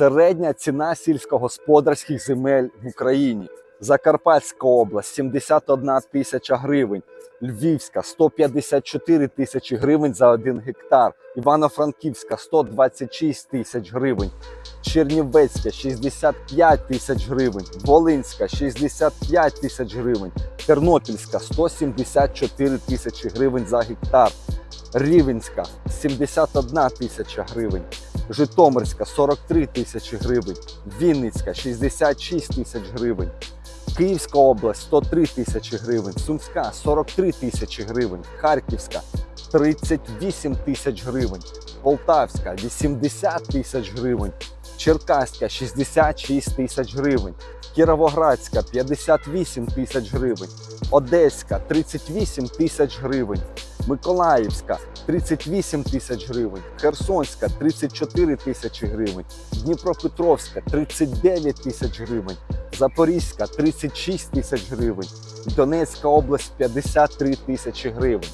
Середня ціна сільськогосподарських земель в Україні. Закарпатська область 71 тисяча гривень, Львівська 154 тисячі гривень за один гектар, Івано-Франківська 126 тисяч гривень, Чернівецька 65 тисяч гривень, Волинська 65 тисяч гривень, Тернопільська 174 тисячі гривень за гектар, Рівенська 71 тисяча гривень. Житомирська 43 тисячі гривень, Вінницька 66 тисяч гривень, Київська область 103 тисячі гривень, Сумська 43 тисячі гривень, Харківська 38 тисяч гривень, Полтавська 80 тисяч гривень, Черкаська 66 тисяч гривень, Кіровоградська 58 тисяч гривень, Одеська 38 тисяч гривень, Миколаївська 38 тисяч гривень, Херсонська 34 тисячі гривень, Дніпропетровська 39 тисяч гривень, Запорізька 36 тисяч гривень, Донецька область 53 тисячі гривень.